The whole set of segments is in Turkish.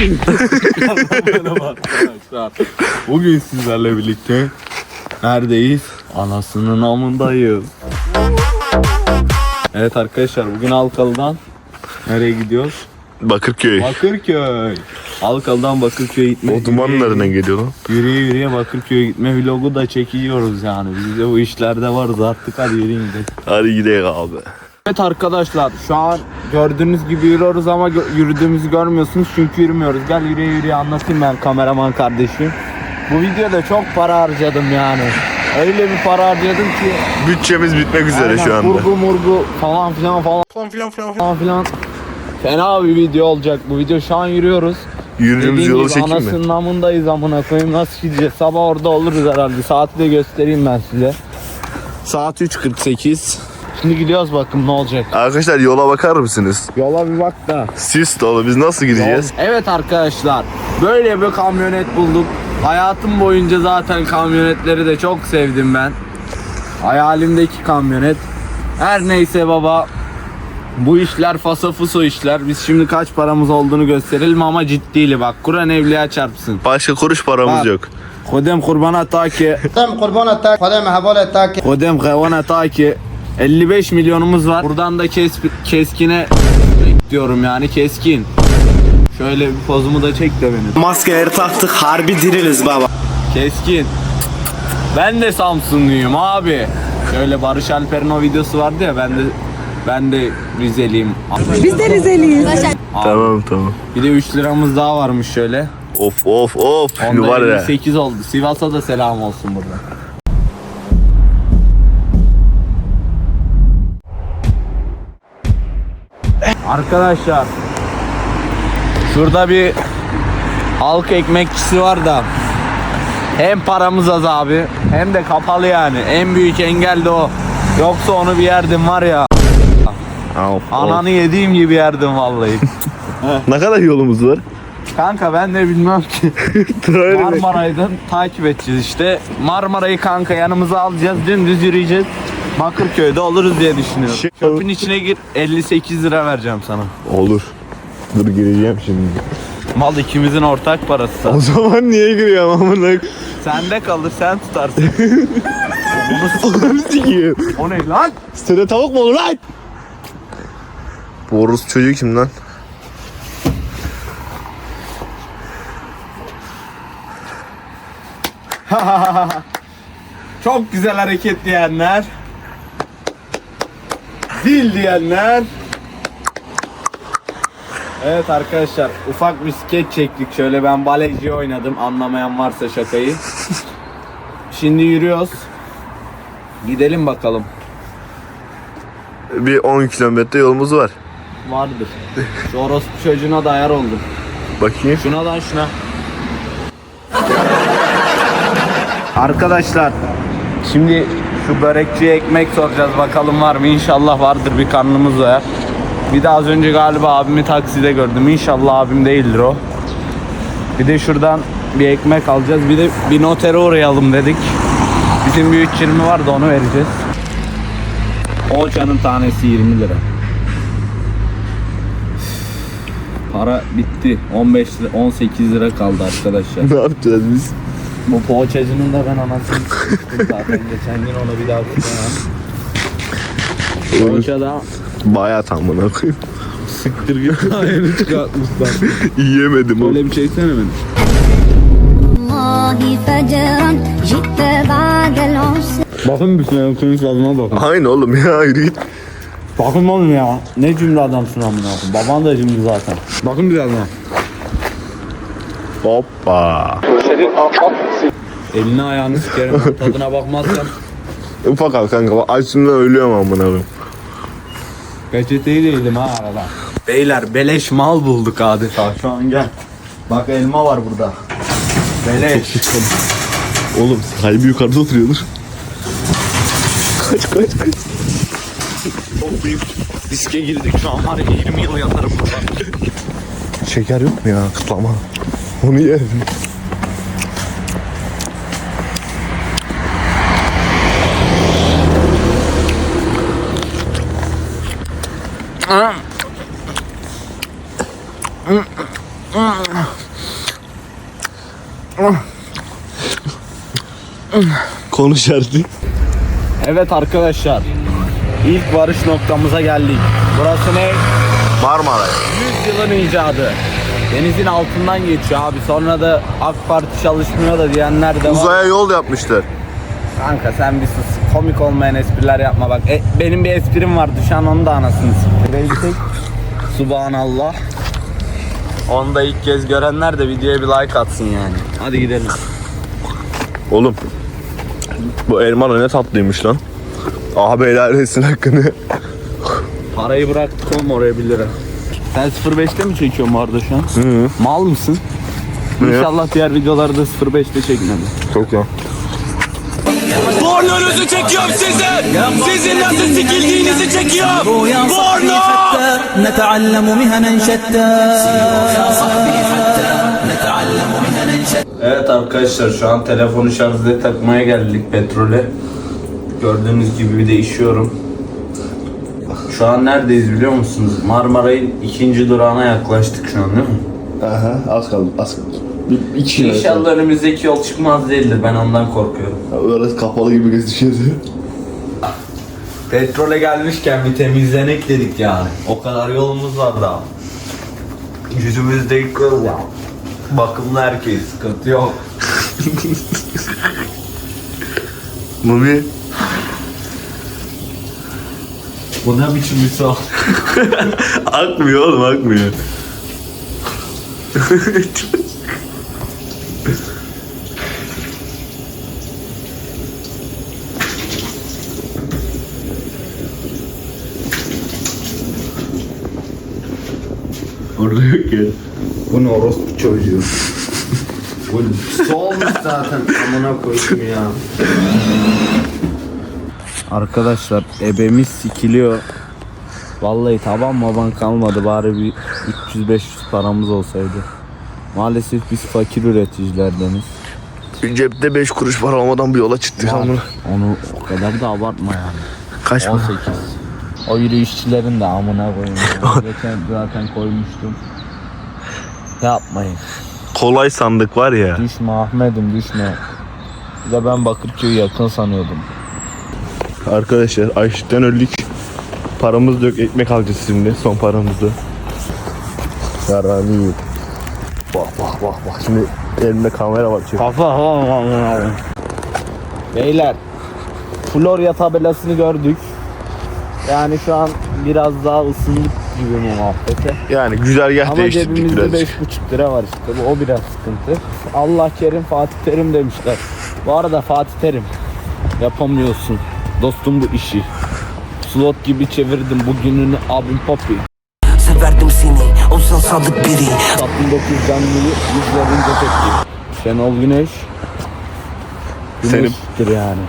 Merhaba arkadaşlar. Bugün sizlerle birlikte neredeyiz? Anasının amındayız. Evet arkadaşlar bugün Halkalı'dan nereye gidiyoruz? Bakırköy. Bakırköy. Halkalı'dan Bakırköy'e gitme. O duman nereden geliyor lan? Yürüye yürüye Bakırköy'e gitme vlogu da çekiyoruz yani. Biz de bu işlerde varız artık hadi yürüyün gidelim. Hadi gidelim abi. Evet arkadaşlar şu an gördüğünüz gibi yürüyoruz ama gö- yürüdüğümüzü görmüyorsunuz çünkü yürümüyoruz. Gel yürüye yürüye anlatayım ben kameraman kardeşim. Bu videoda çok para harcadım yani. Öyle bir para harcadım ki. Bütçemiz bitmek üzere aynen şu anda. Kurgu murgu falan filan falan Falan filan filan. falan filan. Fena bir video olacak bu video. Şu an yürüyoruz. Yürüdüğümüz Dediğim yolu gibi çekeyim mi? anasının namındayız amına koyayım. Nasıl gideceğiz? Sabah orada oluruz herhalde. Saati de göstereyim ben size. Saat 3.48. Şimdi gidiyoruz bakın ne olacak. Arkadaşlar yola bakar mısınız? Yola bir bak da. Sis dolu biz nasıl gideceğiz? Evet arkadaşlar böyle bir kamyonet bulduk. Hayatım boyunca zaten kamyonetleri de çok sevdim ben. Hayalimdeki kamyonet. Her neyse baba bu işler fasafuso işler. Biz şimdi kaç paramız olduğunu gösterelim ama ciddili bak. Kur'an evliya çarpsın. Başka kuruş paramız bak. yok. Kodem kurbana ta ki. Kodem kurbana ta ki. Kodem havale ta ki. Kodem havana ta ki. 55 milyonumuz var. Buradan da kes, keskine diyorum yani keskin. Şöyle bir pozumu da çek de benim. Maskeleri taktık harbi diriliz baba. Keskin. Ben de Samsunluyum abi. Şöyle Barış Alper'in o videosu vardı ya ben de ben de Rizeliyim. Biz de Rizeliyiz. Tamam tamam. Bir de 3 liramız daha varmış şöyle. Of of of. Onda Var ya. 58 oldu. Sivas'a da selam olsun burada. Arkadaşlar Şurada bir halk ekmekçisi var da hem paramız az abi hem de kapalı yani. En büyük engel de o. Yoksa onu bir yerdim var ya. Of. Ananı yediğim gibi yerdim vallahi. Ne kadar yolumuz var? Kanka ben de bilmem ki. Marmaray'dan takip edeceğiz işte. Marmaray'ı kanka yanımıza alacağız. Dümdüz yürüyeceğiz. Bakırköy'de oluruz diye düşünüyorum. Şey- Çöpün içine gir 58 lira vereceğim sana. Olur. Dur gireceğim şimdi. Mal ikimizin ortak parası. O zaman niye giriyorum amına? Sende kalır sen tutarsın. Onu sikeyim. o ne lan? Sene tavuk mu olur lan? Bu Orus çocuğu kim lan? Çok güzel hareket diyenler. Dil diyenler. Evet arkadaşlar ufak bir skeç çektik. Şöyle ben baleci oynadım. Anlamayan varsa şakayı. Şimdi yürüyoruz. Gidelim bakalım. Bir 10 kilometre yolumuz var. Vardır. Şu orospu çocuğuna da ayar oldum. Bakayım. Şuna lan şuna. Arkadaşlar şimdi şu börekçiye ekmek soracağız bakalım var mı? İnşallah vardır bir karnımız doyar. Bir de az önce galiba abimi takside gördüm. İnşallah abim değildir o. Bir de şuradan bir ekmek alacağız. Bir de bir notere uğrayalım dedik. Bizim bir 3.20 var da onu vereceğiz. Poğaçanın tanesi 20 lira. Para bitti. 15 lira, 18 lira kaldı arkadaşlar. Ne yapacağız biz? Bu poğaçacının da ben anasını sıkmıştım zaten. Geçen gün onu bir daha kullanam. Poğaça da Bayağı tam bana koyayım. siktir git. Hayır çıkartmışlar. Yiyemedim onu. Böyle bir şey çeksene beni. Bakın bir sene senin sazına bakın. Aynı oğlum ya yürü. Bakın oğlum ya. Ne cümle adamsın amına koyayım. Baban da cümle zaten. Bakın birazdan. Hoppa. Elini ayağını sikerim. Tadına bakmazsam Ufak al kanka. Açlığımdan ölüyorum amına koyayım. peçeteyi değildim ha arada. Beyler beleş mal bulduk adeta. Şu an gel. Bak elma var burada. Beleş. Oğlum sahibi yukarıda oturuyordur. Kaç kaç kaç. Çok büyük riske girdik. Şu an var ya 20 yıl yatarım burada. Şeker yok mu ya kıtlama? Onu yerim. Konuş artık. Evet arkadaşlar. İlk varış noktamıza geldik. Burası ne? Marmara. 100 yılın icadı. Denizin altından geçiyor abi. Sonra da AK Parti çalışmıyor da diyenler de var. Uzaya yol yapmışlar. Kanka sen bir sus. Komik olmayan espriler yapma bak. E, benim bir esprim var. Düşen onu da anasını siktir. Subhanallah. Onu da ilk kez görenler de videoya bir like atsın yani. Hadi gidelim. Oğlum. Bu elma ne tatlıymış lan. Aha beyler etsin hakkını. Parayı bıraktık oğlum oraya 1 lira. Sen 05'te mi çekiyorsun bu arada şu an? Hı. Mal mısın? Ne? İnşallah diğer videolarda 05'te çekmedi. Çok ya. Pornonuzu çekiyorum sizin. Sizin nasıl sikildiğinizi çekiyorum. Porno. نتعلم مهنا شتى نتعلم مهنا شتى Evet arkadaşlar şu an telefonu şarjda takmaya geldik petrole. Gördüğünüz gibi bir de işiyorum. Şu an neredeyiz biliyor musunuz? Marmaray'ın ikinci durağına yaklaştık şu an değil mi? Aha az kaldı az kaldı. Bir, iki İnşallah önümüzdeki yol çıkmaz değildir ben ondan korkuyorum. Orası kapalı gibi gözüküyordu. Petrole gelmişken bir temizlenek dedik yani. O kadar yolumuz var daha. Yüzümüzde yıkıl ya. Bakımlı erkeğiz sıkıntı yok. Mami. Bu ne biçim bir su? akmıyor oğlum akmıyor. Orada yok ya. Bu ne orospu çocuğu? Bu su olmuş zaten amına koyayım ya. Arkadaşlar ebemiz sikiliyor. Vallahi taban maban kalmadı bari bir 300-500 paramız olsaydı. Maalesef biz fakir üreticilerdeniz. Cepte 5 kuruş para olmadan bir yola çıktık Var. Onu o kadar da abartma yani. Kaç mı? 18. O yürüyüşçilerin de amına koyayım. ya. Geçen zaten koymuştum. Yapmayın. Kolay sandık var ya. Düşme Ahmet'im düşme. Bir de ben Bakırköy'ü yakın sanıyordum. Arkadaşlar açlıktan öldük. Paramız yok. Ekmek alacağız şimdi. Son paramızı. Yarani. Bak bak bak bak. Şimdi elimde kamera var. Çek. Kafa Beyler Florya tabelasını gördük. Yani şu an biraz daha ısındık gibi muhabbete. Yani güzergah Ama değiştirdik cebimizde birazcık. 5,5 lira var işte. Bu, o biraz sıkıntı. Allah kerim Fatih Terim demişler. Bu arada Fatih Terim yapamıyorsun. Dostum bu işi. Slot gibi çevirdim bugününü abim Poppy. Severdim seni olsan sadık biri Tatlım 9 canlıyı yüzlerince tepki. Şenol Güneş. Güneştir yani.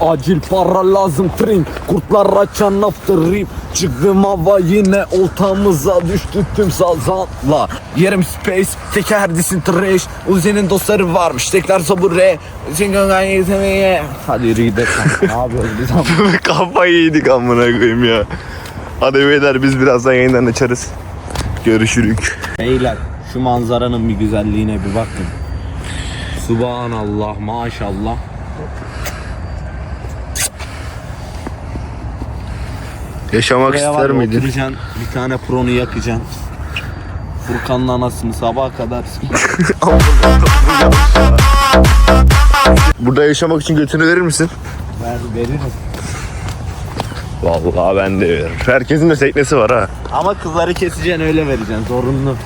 Acil para lazım trink Kurtlar açan after rip. Çıktım hava yine oltamıza düştü tüm sazanla. Yerim space tekerdisin trash. Uzi'nin dostları varmış tekrar sabure Hadi yürü gidelim. Ne yapıyoruz biz ama? Kafayı yedik amına koyayım ya. Hadi beyler biz birazdan yayından açarız. Görüşürük. Beyler şu manzaranın bir güzelliğine bir bakın. Subhanallah maşallah Yaşamak Buraya var ister ya, miydin? oturacaksın, bir tane pronu yakacaksın. Furkan'ın anasını sabaha kadar Burada yaşamak için götünü verir misin? ver, veririm. Vallahi ben de veririm. Herkesin de teknesi var ha. Ama kızları keseceksin öyle vereceksin zorunlu.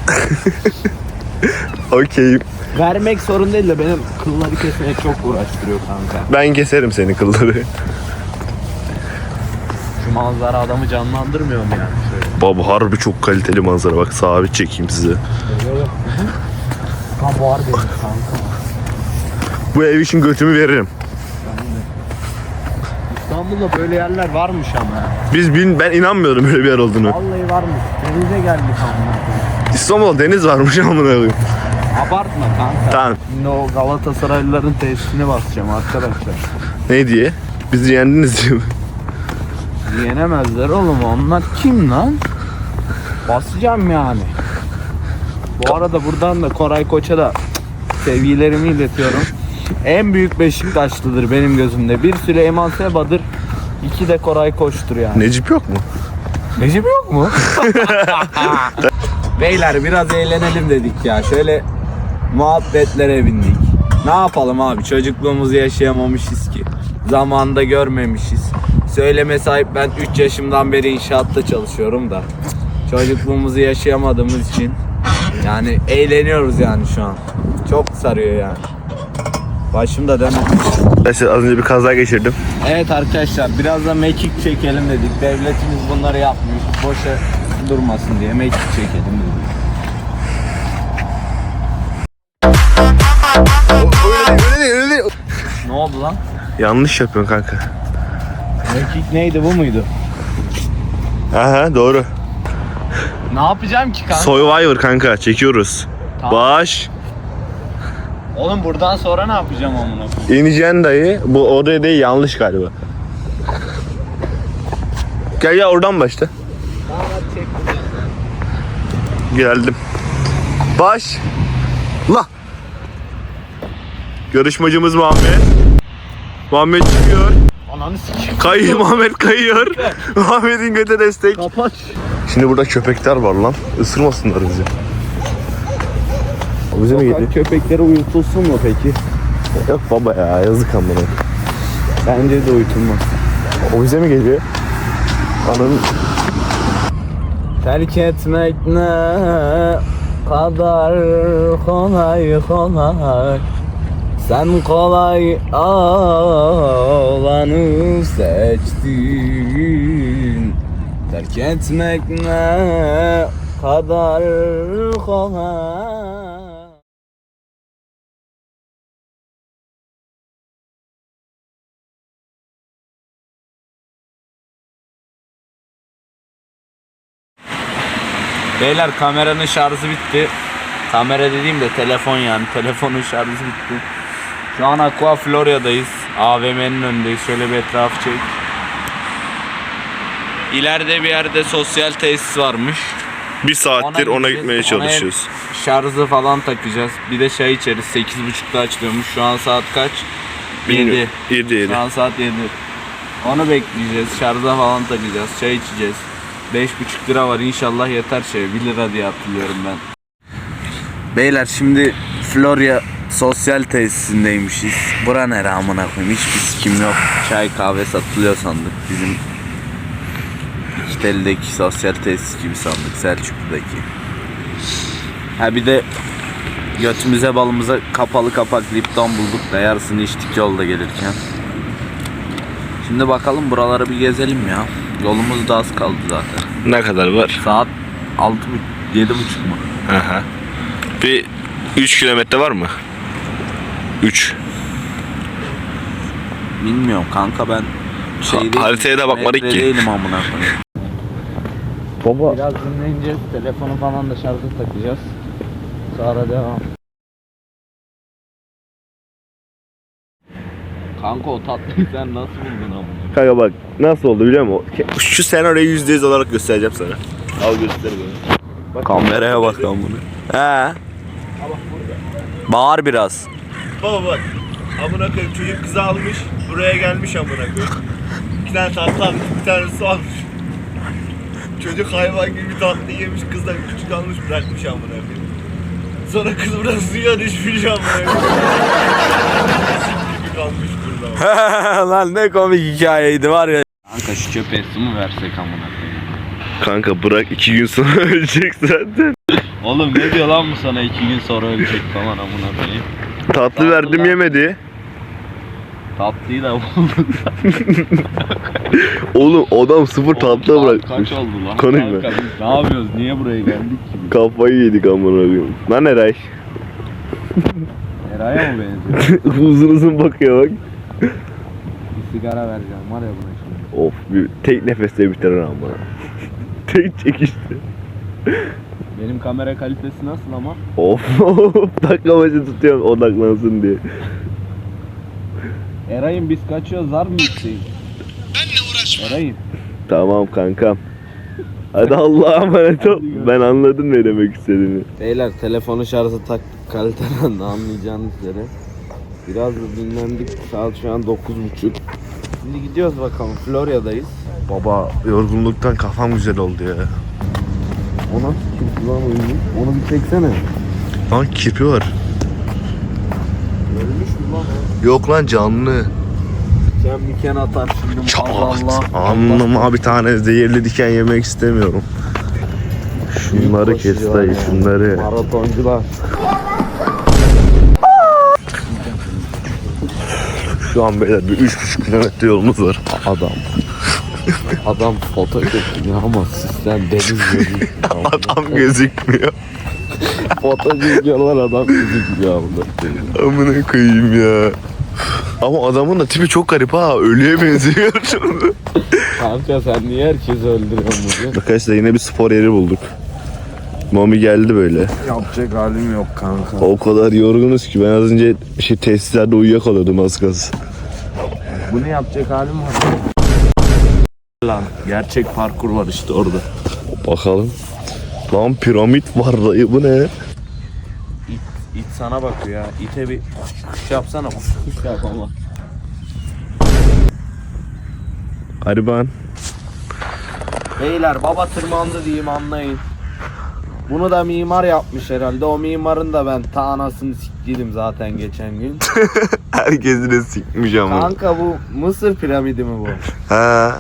Okey. Vermek sorun değil de benim kılları kesmek çok uğraştırıyor kanka. Ben keserim senin kılları. Manzara adamı canlandırmıyor mu yani şöyle? Baba harbi çok kaliteli manzara bak sabit çekeyim size. Ha var benim kanka. Bu ev için götümü veririm. İstanbul'da böyle yerler varmış ama. Biz bin, ben inanmıyorum böyle bir yer olduğunu. Vallahi varmış. Denize geldik ama. İstanbul'da deniz varmış amına koyayım. Abartma kanka. Tamam. Şimdi o Galatasaraylıların tesisine basacağım arkadaşlar. Ne diye? Bizi yendiniz diyor. Yenemezler oğlum onlar kim lan? Basacağım yani. Bu arada buradan da Koray Koç'a da sevgilerimi iletiyorum. En büyük Beşiktaşlıdır benim gözümde. Bir Süleyman Seba'dır. iki de Koray Koç'tur yani. Necip yok mu? Necip yok mu? Beyler biraz eğlenelim dedik ya. Şöyle muhabbetlere bindik. Ne yapalım abi? Çocukluğumuzu yaşayamamışız ki. Zamanında görmemişiz. Söyleme sahip ben 3 yaşımdan beri inşaatta çalışıyorum da. Çocukluğumuzu yaşayamadığımız için yani eğleniyoruz yani şu an. Çok sarıyor yani. Başım da dönüyor. Mesela az önce bir kaza geçirdim. Evet arkadaşlar biraz da mekik çekelim dedik. Devletimiz bunları yapmıyor. Boşa durmasın diye mekik çekelim dedik. Ne oldu lan? Yanlış yapıyorsun kanka. Mekik neydi bu muydu? Aha doğru. Ne yapacağım ki kanka? Survivor kanka çekiyoruz. Tamam. Baş. Oğlum buradan sonra ne yapacağım amına koyayım? İneceksin dayı. Bu oraya değil yanlış galiba. Gel ya oradan başla. Geldim. Baş. La. Yarışmacımız Muhammed. Muhammed çıkıyor. Ananı sikeyim. Kayıyor Muhammed kayıyor. Muhammed'in göte destek. Kapat. Şimdi burada köpekler var lan. Isırmasınlar bizi. O bize mi geliyor? Köpekleri uyutulsun mu peki? Yok baba ya yazık amına. Bence de uyutulmaz. O bize mi geliyor? Ananın Terk etmek ne kadar kolay kolay Sen kolay olanı seçtin Terk etmek ne kadar kolay Beyler kameranın şarjı bitti. Kamera dediğim de telefon yani. Telefonun şarjı bitti. Şu an Aqua Florya'dayız. AVM'nin önündeyiz. Şöyle bir etrafı çek. İleride bir yerde sosyal tesis varmış. bir saattir ona, gideceğiz. gitmeye Ona çalışıyoruz. hep Şarjı falan takacağız. Bir de çay içeriz. 8.30'da açılıyormuş. Şu an saat kaç? 7. Bilmiyorum. 7 7. Şu an saat 7. Onu bekleyeceğiz. Şarja falan takacağız. Çay içeceğiz. 5,5 lira var. İnşallah yeter şey. 1 lira diye hatırlıyorum ben. Beyler şimdi Florya sosyal tesisindeymişiz. Bura nere amına koyayım? Hiçbir sikim yok. Çay kahve satılıyor sandık. Bizim İkiteli'deki sosyal tesis gibi sandık. Selçuklu'daki. Ha bir de götümüze balımıza kapalı kapak Lipton bulduk da yarısını içtik yolda gelirken. Şimdi bakalım buraları bir gezelim ya. Yolumuz da az kaldı zaten. Ne kadar var? Saat 6 7 buçuk mu? Aha. Bir 3 kilometre var mı? 3. Bilmiyorum kanka ben şey değilim, haritaya da bakmadık ki. değilim amına koyayım. Baba. Biraz dinleneceğiz. Telefonu falan da şarja takacağız. Sonra devam. Kanka o tatlıyı sen nasıl buldun amına? Kanka bak nasıl oldu biliyor musun? Şu senaryoyu %100 olarak göstereceğim sana. Al göster bana. Kameraya bak lan bunu. He. Bağır biraz. Baba bak. Amına koyayım çocuk kızı almış. Buraya gelmiş amına koyayım. İki tane tatlı almış. Bir tane su almış. Çocuk hayvan gibi tatlı yemiş. Kız da küçük almış bırakmış amına koyayım. Sonra kız burada suya düşmüş amına koyayım. gibi kalmış burada. Lan ne komik hikayeydi var ya. Kanka şu köpeğe su mu versek amına koyayım? Kanka bırak iki gün sonra ölecek zaten. Oğlum ne diyor lan bu sana iki gün sonra ölecek falan amına koyayım. Tatlı verdim yemedi. Tatlıyı da bulduk. Oğlum adam sıfır tatlı bırakmış. Kaç oldu lan? Konuşma. Kanka biz ne yapıyoruz? Niye buraya geldik ki? biz? Kafayı yedik amına koyayım. Lan Eray. Eray'a mı benziyor? uzun uzun bakıyor bak. Bir sigara vereceğim var ya buna şimdi. Of bir tek nefeste biter ama. tek çekişti. Benim kamera kalitesi nasıl ama? Of dakika başı tutuyorum odaklansın diye. Eray'ım biz kaçıyoruz zar mı isteyin? Benle uğraşma. Eray'ım. Tamam kankam. Hadi Allah'a emanet ol. Ben anladım ne demek istediğini. Beyler telefonu şarja tak kaliteden de anlayacağınız üzere. Biraz da dinlendik. Saat şu an 9.30. Şimdi gidiyoruz bakalım. Florya'dayız. Baba yorgunluktan kafam güzel oldu ya. Ona kim lan oyunu? Onu bir çeksene. Lan kirpi var. Ölmüş mü lan? Yok lan canlı. Sen bir ken atar şimdi. Çat. Allah. Alnıma bir tane zehirli diken yemek istemiyorum. Şunları kes Koşuyor dayı ya. şunları. Maratoncular. Şu an beyler bir 3,5 kilometre yolumuz var. Adam. Adam foto çekiyor ama sistem deniz gözüküyor. Adam gözükmüyor. foto çekiyorlar adam gözüküyor burada. Amına koyayım ya. Ama adamın da tipi çok garip ha. Ölüye benziyor. Kanka sen niye herkesi öldürüyorsun bugün? Arkadaşlar yine bir spor yeri bulduk. Mami geldi böyle. Yapacak halim yok kanka. O kadar yorgunuz ki ben az önce şey tesislerde uyuyakalıyordum az kalsın. Bunu yapacak halim var. Lan gerçek parkur var işte orada. Bakalım. Lan piramit var dayı bu ne? İt, it sana bakıyor ya. İte bir kuş yapsana. Kuş kuş yap ama. Hariban. Beyler baba tırmandı diyeyim anlayın. Bunu da mimar yapmış herhalde. O mimarın da ben ta anasını siktiydim zaten geçen gün. Herkesi de sikmiş ama. Kanka bu Mısır piramidi mi bu? Ha.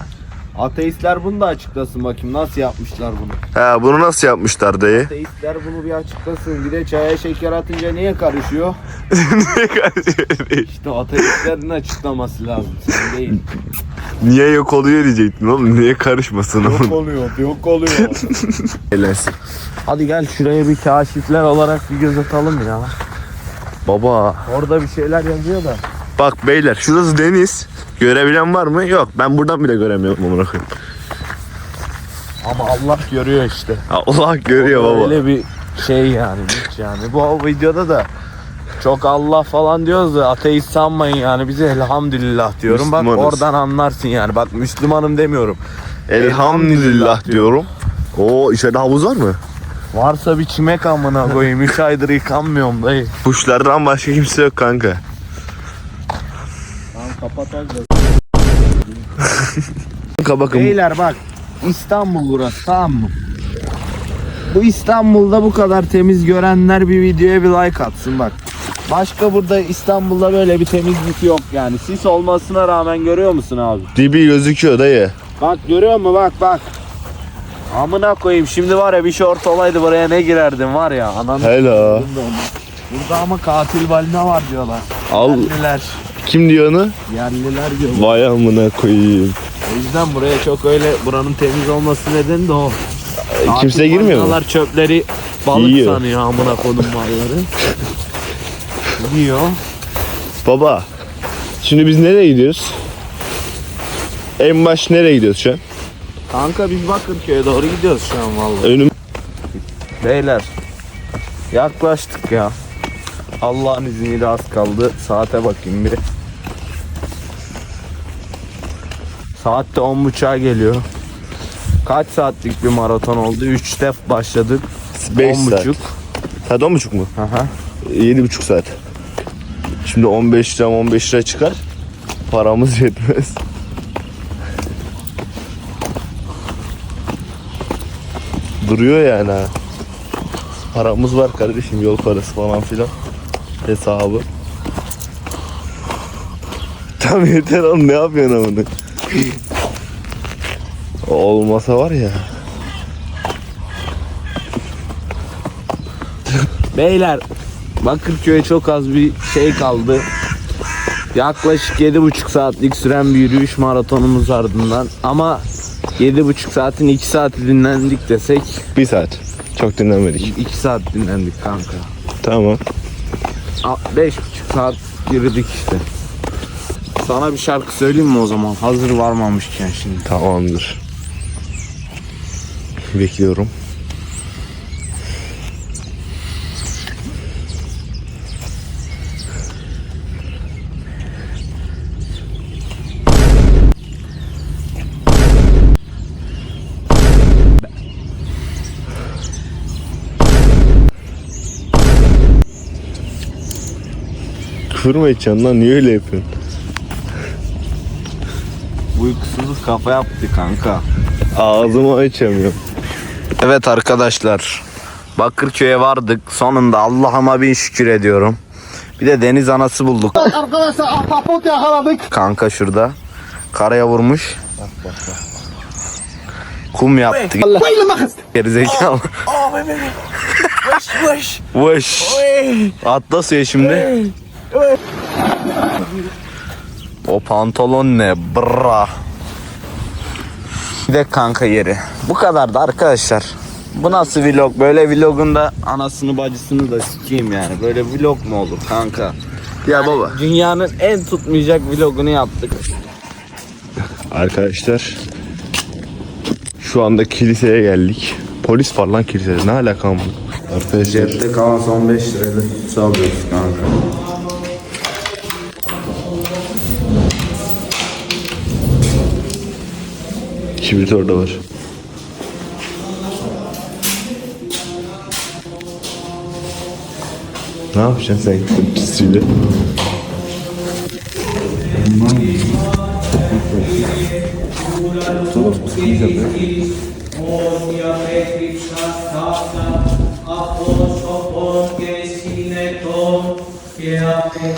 Ateistler bunu da açıklasın bakayım nasıl yapmışlar bunu. Ha bunu nasıl yapmışlar dayı? Ateistler bunu bir açıklasın. Bir de çaya şeker atınca niye karışıyor? İşte ateistlerin açıklaması lazım. Sen değil. Niye yok oluyor diyecektin oğlum. Niye karışmasın oğlum? oluyor, yok oluyor. Eğlensin. Hadi gel şuraya bir kaşifler olarak bir göz atalım ya. Baba. Orada bir şeyler yazıyor da. Bak beyler şurası deniz. Görebilen var mı? Yok. Ben buradan bile göremiyorum amına koyayım. Ama Allah görüyor işte. Allah görüyor baba. Öyle bir şey yani hiç yani. Bu videoda da çok Allah falan diyoruz da ateist sanmayın yani bize elhamdülillah diyorum. Bak Müslümanız. oradan anlarsın yani. Bak Müslümanım demiyorum. Elhamdülillah diyorum. Oo içeride havuz var mı? Varsa bir çimek amına koyayım. 3 aydır yıkanmıyorum dayı. Kuşlardan başka kimse yok kanka. Kanka bakın. Beyler bak İstanbul burası tamam mı? Bu İstanbul'da bu kadar temiz görenler bir videoya bir like atsın bak. Başka burada İstanbul'da böyle bir temizlik yok yani. Sis olmasına rağmen görüyor musun abi? Dibi gözüküyor dayı. Bak görüyor musun bak bak. Amına koyayım şimdi var ya bir şort olaydı buraya ne girerdim var ya ananı. Hello. Burada ama katil balina var diyorlar. Al. Yerliler. Kim diyor onu? Yerliler diyor. Vay amına koyayım. O yüzden buraya çok öyle buranın temiz olması nedeni de o. Kimse girmiyor mu? çöpleri balık Yiyor. sanıyor amına kodum malları. Yiyor. Baba. Şimdi biz nereye gidiyoruz? En baş nereye gidiyoruz şu an? Kanka biz Bakırköy'e doğru gidiyoruz şu an vallahi. Önüm. Beyler yaklaştık ya. Allah'ın izniyle az kaldı. Saate bakayım bir. Saat de 10.30'a geliyor. Kaç saatlik bir maraton oldu? 3'te başladık. 5 saat. 10.30. Saat 10.30 mu? Aha. 7.5 saat. Şimdi 15 lira 15 lira çıkar. Paramız yetmez. Duruyor yani ha. Paramız var kardeşim yol parası falan filan. Hesabı. Tam yeter oğlum ne yapıyorsun amına? Olmasa var ya. Beyler Bakırköy'e çok az bir şey kaldı. Yaklaşık 7,5 saatlik süren bir yürüyüş maratonumuz ardından. Ama 7,5 saatin 2 saati dinlendik desek Bir saat. Çok dinlenmedik. 2 saat dinlendik kanka. Tamam. 5,5 saat yürüdük işte. Sana bir şarkı söyleyeyim mi o zaman? Hazır varmamışken şimdi. Tamamdır. Bekliyorum. Kırma hiç yandan niye öyle yapıyorsun? Uykusuzluk kafa yaptı kanka. Ağzımı açamıyorum. Evet arkadaşlar. Bakırköy'e vardık. Sonunda Allah'ıma bin şükür ediyorum. Bir de deniz anası bulduk. Arkadaşlar ahbapot yakaladık. Kanka şurada. Karaya vurmuş. Kum yaptı. Gerizekalı. Vış. Atla suya şimdi. O pantolon ne? Bra. Bir de kanka yeri. Bu kadar da arkadaşlar. Bu nasıl vlog? Böyle vlogun da anasını bacısını da sikeyim yani. Böyle vlog mu olur kanka? Ya baba. Dünyanın en tutmayacak vlogunu yaptık. Arkadaşlar şu anda kiliseye geldik. Polis var lan kilisede. Ne alakam bu? Arkadaşlar Cepte kalan son 5 lirayla sallıyoruz kanka. Kibrit orada var. Ne yapacaksın sen kibritçisiyle?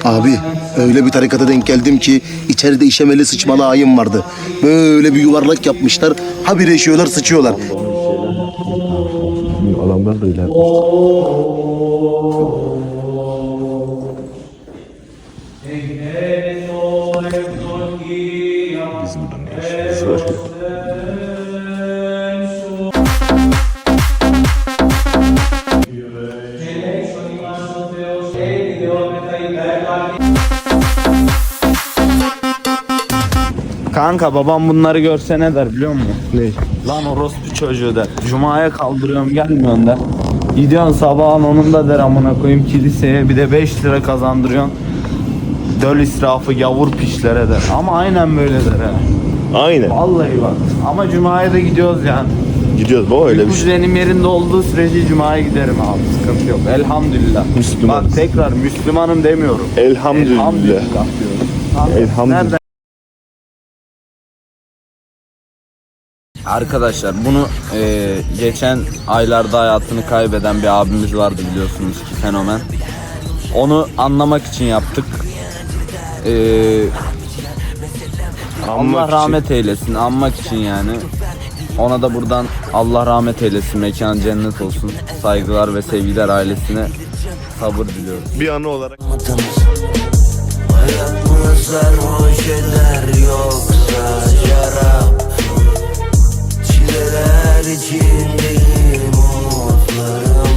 Abi öyle bir tarikata denk geldim ki içeride işemeli sıçmalı ayım vardı. Böyle bir yuvarlak yapmışlar. Habire işiyorlar sıçıyorlar. Adamlar da ileride. Biz buradan ne Kanka babam bunları görse ne der biliyor musun? Ne? Lan orospu çocuğu der. Cuma'ya kaldırıyorum gelmiyorsun der. Gidiyorsun sabahın onunda der amına koyayım kiliseye bir de 5 lira kazandırıyorsun. Döl israfı yavur pişlere der. Ama aynen böyle der ha. Aynen. Vallahi bak. Ama Cuma'ya da gidiyoruz yani. Gidiyoruz baba öyle bir şey. yerinde olduğu sürece Cuma'ya giderim abi. Sıkıntı yok. Elhamdülillah. Müslümanız. Bak tekrar Müslümanım demiyorum. Elhamdülillah. Elhamdülillah diyorum. Abi, Elhamdülillah. nereden- Arkadaşlar bunu e, geçen aylarda hayatını kaybeden bir abimiz vardı biliyorsunuz ki fenomen. Onu anlamak için yaptık. E, Anmak Allah için. rahmet eylesin. Anmak için yani. Ona da buradan Allah rahmet eylesin. Mekan cennet olsun. Saygılar ve sevgiler ailesine sabır diliyorum. Bir anı olarak Hayat mı sarhoş eder yoksa gölgeler içindeyim umutlarım.